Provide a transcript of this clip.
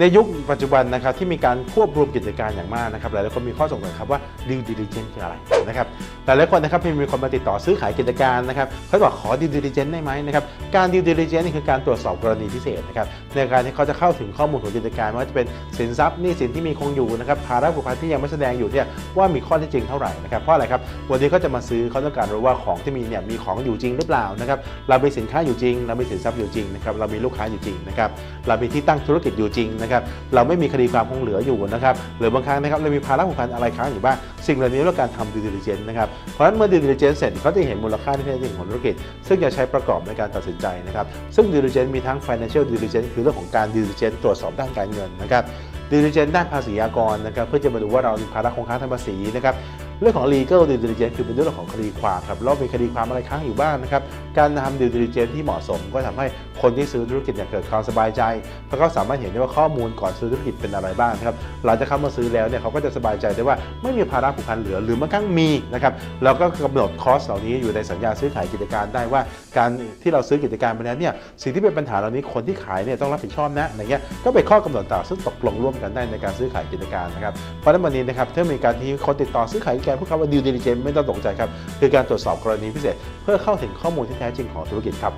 ในยุคปัจจุบันนะครับที่มีการควบรวมกิจการอย่างมากนะครับหลายๆคนมีข้อสงสัยครับว่า due diligence คืออะไรนะครับหลายๆคนนะครับมีคนมาติดต่อซื้อขายกิจการนะครับเขาบอกขอ due diligence ได้ไหมนะครับการ due diligence นี่คือการตรวจสอบกรณีพิเศษนะครับในการที่เขาจะเข้าถึงข้อมูลของกิจการไม่ว่าจะเป็นสินทรัพย์หนี้สินที่มีคงอยู่นะครับภาระผูกพันที่ยังไม่แสดงอยู่เนี่ยว่ามีข้อเท็จจริงเท่าไหร่นะครับเพราะอะไรครับวันนี้เขาจะมาซื้อเขาต้องการรู้ว่าของที่มีเนี่ยมีของอยู่จริงหรือเปล่านะครับเรามีสินค้าอยู่จริง เรามีสินทรัพย์อยู่จริงนะครับเรามีลูกค้าอยู่จริงนะครับเรามีที่ตั้งธุรกิจอยู่จริงนะครับเราไม่มีคดีความคงเหลืออยู่นะครับหรือบางครั้งนะครับเรามีภาระผูกพันอะไรค้างอยู่บ้างสิ่งเหล่านี้เรียกว่าการทำ due diligence นะครับเพราะฉะนั้นเมื่อ due diligence เสร็จเขาจะเห็นมูลค่าที่แท้จริงของธุรกิจ ซึ่งจะใช้ประกอบในการตัดสินใจนะครับซึ่ง due diligence มีทั้ง financial diligence คือเรื่องของการ due diligence ตรวจสอบด้านการเงินนะครับ due diligence ด้านภาษีอากรนะครับเพื่อจะมาดูว่าเรามีภาระคงค้างทางภาษีนะครับ เรื่องของ legal due diligence คือเป็นเรื่องของคดีความครับเรามีคดีความอะไรค้างอยู่บ้างนะครับ การทำ due diligence ที่เหมาะสม ก็ทำให้คนที่ซื้อธุรกิจเนี่ยเกิดความสบายใจ เพราะเขาสามารถเห็นได้ว่าข้อมูลก่อนซื้อธุรกิจเป็นอะไรบ้างนะครับหลังจากเขามาซื้อแล้วเนี่ยเขาก็จะสบายใจได้ว่าไม่มีภาระผูกพันเหลือหรือบางครั้งมีนะครับเราก็กำหนดคอสเหล่านี้อยู่ในสัญญาซื้อขายกิจการได้ว่า การที่เราซื้อกิจการไปแล้วเนี่ยสิ่งที่เป็นปัญหาเหล่านี้คนที่ขายเนี่ยต้องรับผิดชอบนะอะไรเงี้ยก็เป็นข้อกำหนดต่างซึ่งตกลงร่วมกันได้ในการซื้อขายกิจการนะครับเพราะฉะนั้นวันนี้นะครับถ้ามีการที่คนติดต่อซื้อขายกิจการพวกเขาว่า due diligence ไม่ต้องตกใจครับ คือการตรวจสอบกรณีพิเศษ เพื่อเข้าถึงข้อมูลที่แท้จริงของธุรกิจครับ